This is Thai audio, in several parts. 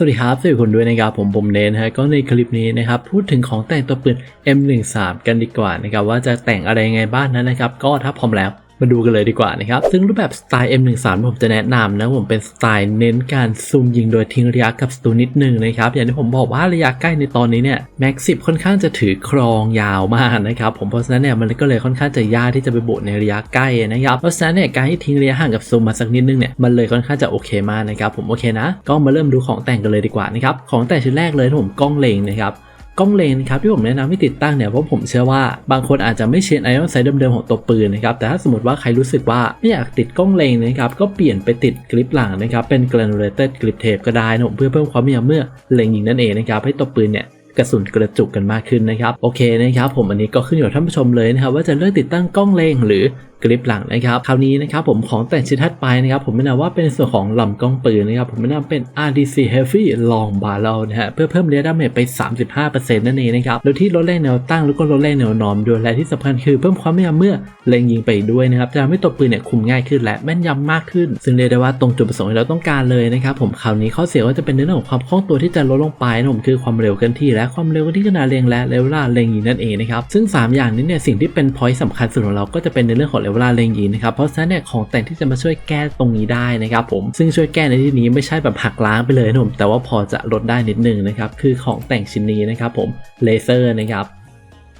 สวัสดีครับสวัสดีคนด้วยนะครับผมผมเนนนะฮะก็ในคลิปนี้นะครับพูดถึงของแต่งตัวปืน M13 กันดีกว่านะครับว่าจะแต่งอะไรยังไงบ้างนั้นนะครับ ก็ถ้าพร้อมแล้ว มาดูกันเลยดีกว่านะครับ ซึ่งรูปแบบสไตล์ M13 ผมจะแนะนำนะผมเป็นสไตล์เน้นการซูมยิงโดยทิ้งระยะกับสตูนิดหนึงนะครับ อย่างที่ผมบอกว่าระยะใกล้ในตอนนี้เนี่ยแม็กซิค่อนข้างจะถือครองยาวมากนะครับผมเพราะฉะนั้นเนี่ยมันก็เลยค่อนข้างจะยากที่จะไปโบดในระยะใกล้นะครับเพราะฉะนั้นเนี่ยการที่ทิ้งระยะห่างกับซูมมาสักนิดนึงเนี่ยมันเลยค่อนข้างจะโอเคมากนะครับผมโอเคนะ ก็มาเริ่มดูของแต่งกันเลยดีกว่านะครับของแต่งชิ้นแรกเลยผมกล้องเลงนะครับ กล้องเลนครับที่ผมแนะนำให้ติดตั้งเนี่ยเพราะผมเชื่อว่าบางคนอาจจะไม่เชนไอออนไซด์เดิมๆของตัวปืนนะครับแต่ถ้าสมมติว่าใครรู้สึกว่าไม่อยากติดกล้องเลนนะครับก็เปลี่ยนไปติดกริปหลังนะครับเป็น granulated grip tape ก็ได้นะเพื่อเพิ่มความมีเมื่อเล็งยิงนั่นเองนะครับให้ตัวปืนเนี่ย กระสุนกระจุกกันมากขึ้นนะครับโอเคนะครับผมอันนี้ก็ขึ้นอยู่กับท่านผู้ชมเลยนะครับว่าจะเลือกติดตั้งกล้องเลงหรือกริปหลังนะครับคราวนี้นะครับผมของแต่งชิ้นถัดไปนะครับผมแนะนำว่าเป็นส่วนของลำกล้องปืนนะครับผมแนะนำเป็น RDC Heavy Long Barrel นะฮะเพื่อเพิ่มเระยดาเมจไป 35%นั่นเองนะครับโดยที่ลดแรงแนวตั้งแล้วก็ลดแรงแนวนอนด้วยและที่สำคัญคือเพิ่มความแม่นยำเมื่อเล็งยิงไปด้วยนะครับจะทำให้ตัวปืนเนี่ยคุมง่ายขึ้นและแม่นยำมากขึ้น ซึ่งเรียกได้ว่าตรงจุดประสงค์ที่เราต้องการเลยนะครับผมคราวนี้ข้อเสียก็จะเป็นในเรื่องของความคล่องตัวที่จะลดลงไปนะผมคือความเร็วเคลื่อนที่และความเร็วที่ขนาดเรียงและเลเวลาเรียงยีนั่นเองนะครับซึ่งสามอย่างนี้เนี่ยสิ่งที่เป็นพอยต์สำคัญสุดของเราก็จะเป็นในเรื่องของเลเวลาเรียงยีนนะครับเพราะฉะนั้นเนี่ยของแต่งที่จะมาช่วยแก้ตรงนี้ได้นะครับผมซึ่งช่วยแก้ในที่นี้ไม่ใช่แบบหักล้างไปเลยนะผมแต่ว่าพอจะลดได้นิดนึงนะครับคือของแต่งชิ้นนี้นะครับผมเลเซอร์นะครับ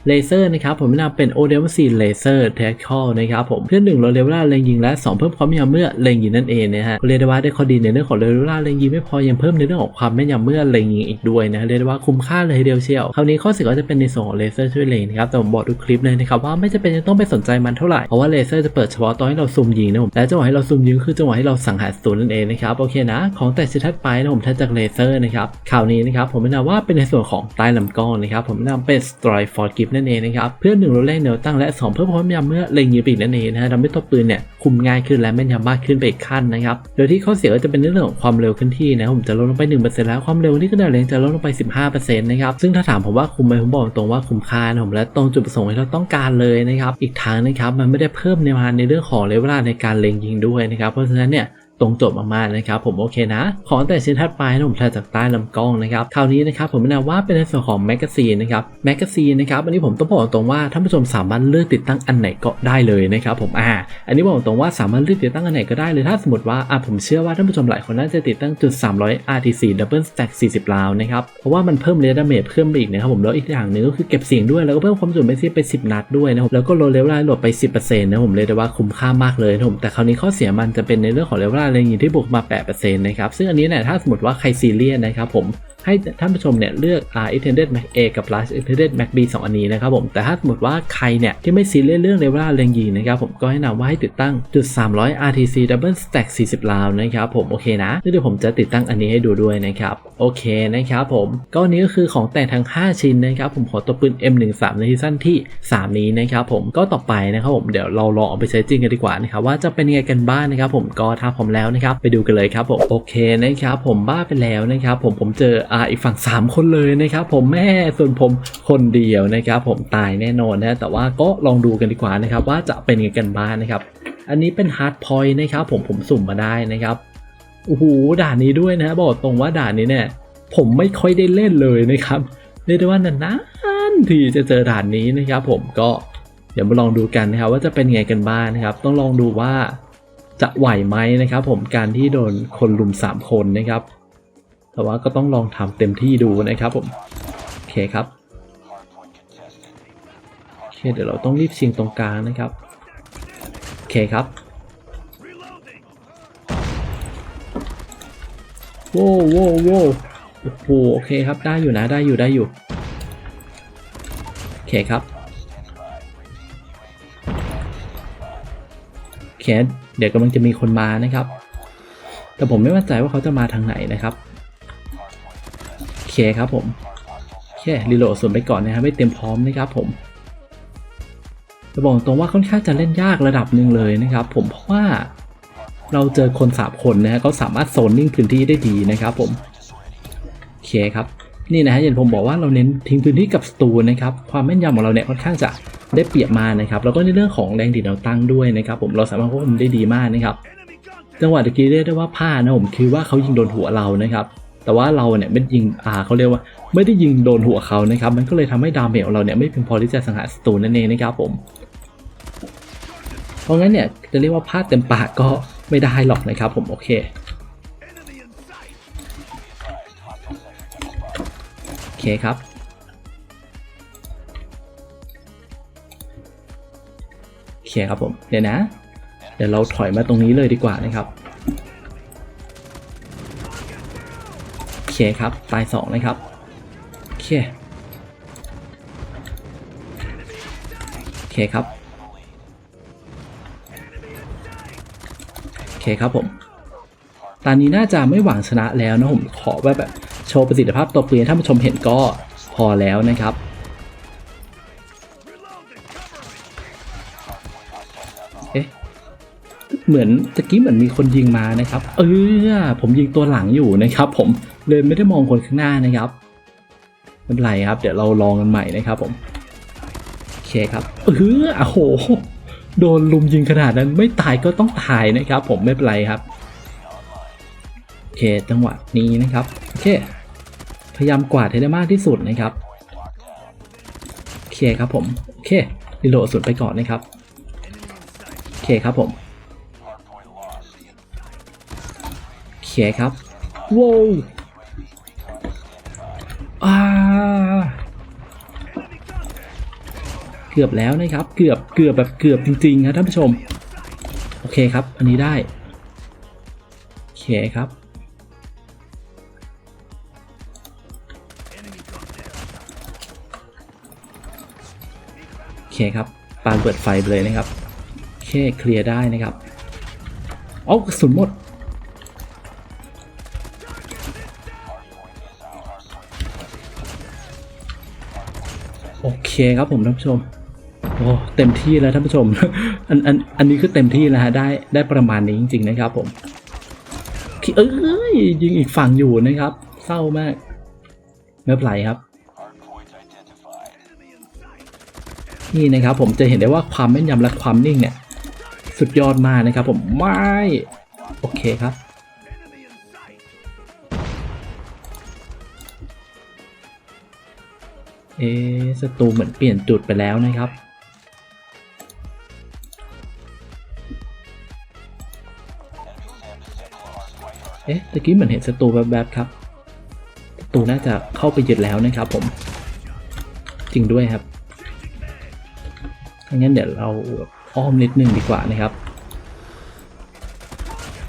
เลเซอร์นะครับผมแนะนำเป็น o d m c Laser Tactical นะครับผมเพื่อหนึ่งลดเลเวลาเล็งยิงและ 2 เพิ่มความแม่นยำเมื่อเล็งยิงนั่นเองนะฮะเรียกได้ว่าได้ข้อดีในเรื่องของเลเวลาเล็งยิงไม่พอยังเพิ่มในเรื่องของความแม่นยำเมื่อเล็งยิงอีกด้วยนะเรียกได้ว่าคุ้มค่าเลยเดียวเชียวคราวนี้ข้อเสียก็จะเป็นในส่วนของเลเซอร์ช่วยเล็งนะครับแต่ผมบอกทุกคลิปเลยนะครับว่าไม่จำเป็นจะต้องไปสนใจมันเท่าไหร่เพราะว่าเลเซอร์จะเปิดเฉพาะตอนที่เราซูมยิงนะผมและจังหวะที่เราซูมยิงคือจังหวะที่เราสังหารศัตรูนั่นเองนะครับโอเคนะของแต่ชิ้นถัดไปนะผมถัดจากเลเซอร์นะครับคราวนี้นะครับผมแนะนำว่าเป็นในส่วนของใต้ลำกล้องนะครับผมแนะนำเป็น Strike for นั่นเองนะครับเพื่อหนึ่งลดแรงแนวตั้งและ 2 เพิ่มความแม่นยำเมื่อเล็งยิงปีกนั่นเองนะฮะทำให้ตัวปืนเนี่ยคุมง่ายขึ้นและแม่นยำมากขึ้นไปอีกขั้นนะครับโดยที่ข้อเสียก็จะเป็นเรื่องของความเร็วเคลื่อนที่นะผมจะลดลงไป1%แล้วความเร็วที่ขนาดเล็งจะลดลงไป 15%นะครับซึ่งถ้าถามผมว่าคุ้มไหมผมบอกตรงว่าคุ้มค่านะผมและตรงจุดประสงค์ที่เราต้องการเลยนะครับอีกทางนะครับมันไม่ได้เพิ่มในมาในเรื่องของเลเวลาในการเล็งยิงด้วยนะครับเพราะฉะนั้นเนี่ย ตรงจบมากๆนะครับผมโอเคนะ ขอแต่ชิ้นถัดไปนะผมถัดจากใต้ลำกล้องนะครับคราวนี้นะครับผมแนะนำว่าเป็นในส่วนของแมกกาซีนนะครับแมกกาซีนนะครับอันนี้ผมต้องบอกตรงว่าท่านผู้ชมสามารถเลือกติดตั้งอันไหนก็ได้เลยนะครับผมอ่าอันนี้บอกตรงว่าสามารถเลือกติดตั้งอันไหนก็ได้เลยถ้าสมมติว่าอะผมเชื่อว่าท่านผู้ชมหลายคนน่าจะติดตั้งจุด300 RTC Double Stack 40 ราวนะครับเพราะว่ามันเพิ่มเรดาเมจเพิ่มไปอีกนะครับผมแล้วอีกอย่างหนึ่งก็คือเก็บเสียงด้วยแล้วก็เพิ่มความจุแมกซีไป 10 นัดด้วยนะครับแล้วก็ลดเลเวลโหลดไป 10%นะผมเลยได้ว่าคุ้มค่ามากเลยนะผมแต่คราวนี้ข้อเสียมันจะเป็นในเรื่องของเลเวลอะไรอย่างที่บวกมา 8%นะครับซึ่งอันนี้เนี่ยถ้าสมมติว่าใครซีเรียสนะครับผม ให้ท่านผู้ชมเนี่ยเลือก R Extended Mac A กับ Plus Extended Mac B 2 อันนี้นะครับผมแต่ถ้าสมมติว่าใครเนี่ยที่ไม่ซีเรียสเรื่องเลเวลาเล็งยิงนะครับผมก็ให้นำว่าให้ติดตั้งจุด 300 RTC Double Stack 40 ราวนะครับผมโอเคนะเดี๋ยวผมจะติดตั้งอันนี้ให้ดูด้วยนะครับโอเคนะครับผมก็นี้ก็คือของแต่งทั้ง 5 ชิ้นนะครับผมขอตัวปืน M13 ในซีซั่นที่ 3 นี้นะครับผมก็ต่อไปนะครับผมเดี๋ยวเราลองเอาไปใช้จริงกันดีกว่านะครับว่าจะเป็นยังไงกันบ้างนะครับผมก็ถ้าพร้อมแล้วนะครับไปดูกันเลยครับผมโอเคนะครับผมบ้าไปแล้วนะครับผมผมเจออ่าอีกฝั่ง 3 คนเลยนะครับผมแม่ส่วนผมคนเดียวนะครับผมตายแน่นอนนะแต่ว่าก็ลองดูกันดีกว่านะครับว่าจะเป็นยังไงกันบ้างนะครับ อันนี้เป็นฮาร์ดพอยต์นะครับผมผมสุ่มมาได้นะครับโอ้โหด่านนี้ด้วยนะบอกตรงว่าด่านนี้เนี่ยผมไม่ค่อยได้เล่นเลยนะครับเรียกได้ว่านานๆที่จะเจอด่านนี้นะครับ ผมก็เดี๋ยวมาลองดูกันนะครับว่าจะเป็นยังไงกันบ้างนะครับ ต้องลองดูว่าจะไหวไหมนะครับ ผมการที่โดนคนลุมสามคนนะครับ แต่ว่าก็ต้องลองทำเต็มที่ดูนะครับผมโอเคครับโอเคเดี๋ยวเราต้องรีบชิงตรงกลางนะครับโอเคครับโว้โว้โว้โอ้โหโอเคครับได้อยู่นะได้อยู่ได้อยู่โอเคครับโอเคเดี๋ยวกำลังจะมีคนมานะครับ แต่ผมไม่มั่นใจว่าเขาจะมาทางไหนนะครับ คครับผมโอเครีโหลดส่วนไปก่อนนะครับไม่เตรียมพร้อมนะครับผมจะบอกตรงว่าค่อนข้างจะเล่นยากระดับหนึ่งเลยนะครับ ผมเพราะว่าเราเจอคนสามคนนะฮะเขาสามารถโซนนิ่งพื้นที่ได้ดีนะครับ ผมโอเคครับนี่นะฮะอย่างผมบอกว่าเราเน้นทิ้งพื้นที่กับสตูนะครับความแม่นยำของเราเนี่ยค่อนข้างจะได้เปรียบมานะครับแล้วก็ในเรื่องของแรงดีดแนวตั้งด้วยนะครับ ผมเราสามารถควบคุมได้ดีมากนะครับจังหวะตะกี้เรียกได้ว่าพลาดนะผมคือว่าเขายิงโดนหัวเรานะครับ แต่ว่าเราเนี่ยไม่ยิงอ่าเขาเรียกว่า ไม่ได้ยิงโดนหัวเขานะครับ มันก็เลยทำให้ดาเมจของเราเนี่ยไม่เพียงพอที่จะสังหารศัตรูนั่นเองนะครับผม เพราะงั้นเนี่ยจะเรียกว่าพลาดเต็มปากก็ไม่ได้หรอกนะครับผมโอเคโอเคครับโอเคครับผมเดี๋ยวนะ เดี๋ยวเราถอยมาตรงนี้เลยดีกว่านะครับ เคครับ ตายสองนะครับ โอเค โอเคครับ โอเคครับผม ตอนนี้น่าจะไม่หวังชนะแล้วนะผมขอแบบแบบโชว์ประสิทธิภาพตัวปืนให้ท่านผู้ชมเห็นก็พอแล้วนะครับเอ๊ะเหมือนตะกี้เหมือนมีคนยิงมานะครับ เออผมยิงตัวหลังอยู่นะครับผม เลยไม่ได้มองคนข้างหน้านะครับไม่เป็นไรครับ เดี๋ยวเราลองกันใหม่นะครับผมโอเคครับเออโอ้โหโดนลุมยิงขนาดนั้นไม่ตายก็ต้องตายนะครับ ผมไม่เป็นไรครับโอเคจังหวะนี้นะครับโอเคพยายามกวาดให้ได้มากที่สุดนะครับโอเคครับผมโอเครีโหลดสุดไปก่อนนะครับโอเคครับผมโอเคครับว้าว กือบแล้วนะครับ เกือบเกือบแบบเกือบจริงๆครับท่านผู้ชม โอเคครับ อันนี้ได้ โอเคครับ โอเคครับปานเปิดไฟไปเลยนะครับ โอเคเคลียร์ได้นะครับเอากระสุนหมดโอเคครับผมท่านผู้ชม โอ้เต็มที่แล้วท่านผู้ชม อันอันอันนี้คือเต็มที่แล้วฮะได้ได้ประมาณนี้จริงๆนะครับผมโอเอ้ยยิงอีกฝั่งอยู่นะครับ เศร้ามากไม่เป็นไรครับ นี่นะครับผมจะเห็นได้ว่าความแม่นยำและความนิ่งเนี่ย สุดยอดมากนะครับผมไม่โอเคครับเอะศัตรูเหมือนเปลี่ยนจุดไปแล้วนะครับ เอ๊ะตะกี้เหมือนเห็นศัตรูแวบๆครับศัตรูน่าจะเข้าไปยึดแล้วนะครับผม จริงด้วยครับงั้นเดี๋ยวเราอ้อมนิดนึงดีกว่านะครับ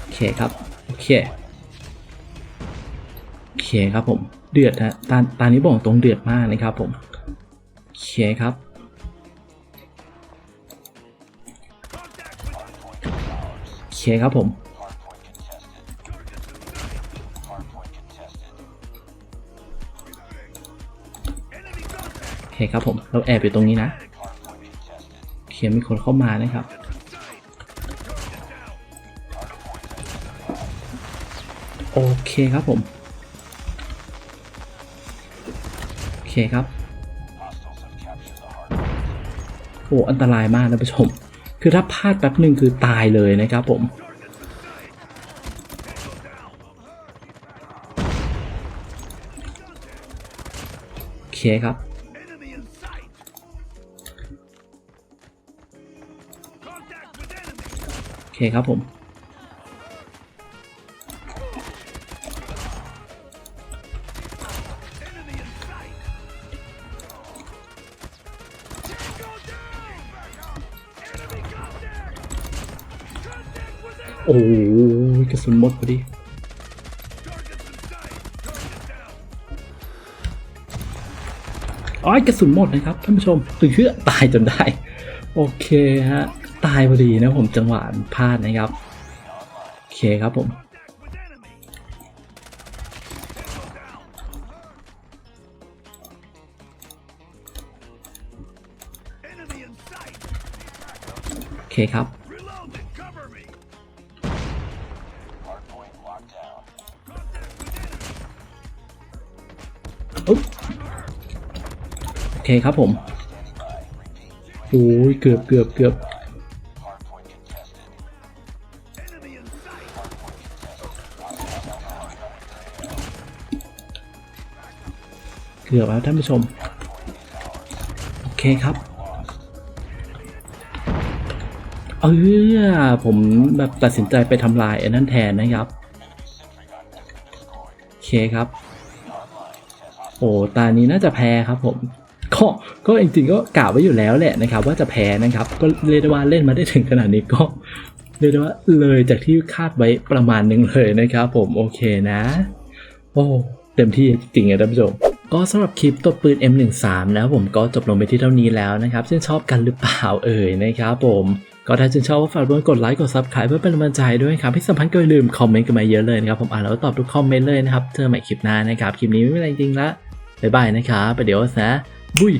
โอเคครับ โอเค โอเคครับผม เดือดฮะ ตาตานี้บอกตรงเดือดมากนะครับผม โอเคครับโอเคครับผม คครับผมเราแอบอยู่ตรงนี้นะโอเคมีคนเข้ามานะครับ โอเคครับผม โอเคครับโอ้อันตรายมากนะผู้ชม คือถ้าพลาดแป๊บหนึ่งคือตายเลยนะครับผมโอเคครับ คครับผม โอ้ยกระสุนหมดพอดีอ๋อกระสุนหมดนะครับท่านผู้ชมถึงเชื่อตายจนได้ โอเคฮะ ตายพอดีนะผมจังหวะพลาดนะครับ โอเคครับผมโอเคครับโอเคครับผม โอ้ยเกือบเกือบเกือบเกือบแล้วท่านผู้ชม โอเคครับ เออผมแบบตัดสินใจไปทำลายไอ้นั่นแทนนะครับ โอเคครับ โอ้ตานี้น่าจะแพ้ครับผม ก็ก็จริงๆก็กะไว้อยู่แล้วแหละนะครับว่าจะแพ้นะครับ ก็เรียกได้ว่าเล่นมาได้ถึงขนาดนี้ก็เรียกได้ว่าเลยจากที่คาดไว้ประมาณหนึงเลยนะครับ ผมโอเคนะโอ้เต็มที่จริงๆอะท่านผู้ชมก็สำหรับคลิปตัวปืน M13 แล้วผมก็จบลงไปที่เท่านี้แล้วนะครับชื่นชอบกันหรือเปล่าเอ่ยนะครับผมก็ถ้าชื่นชอบก็ฝากด้วยกดไลค์กด Subscribe เพื่อเป็นกำลังใจด้วยครับที่สำคัญก็อย่าลืมคอมเมนต์กันมาเยอะเลยนะครับผมอ่านแล้วตอบทุกคอมเมนต์เลยนะครับเจอใหม่คลิปหน้านะครับคลิปนี้ไม่เป็นไรจริงละบ๊ายบายนะครับไปเดี๋ยวนะ บุย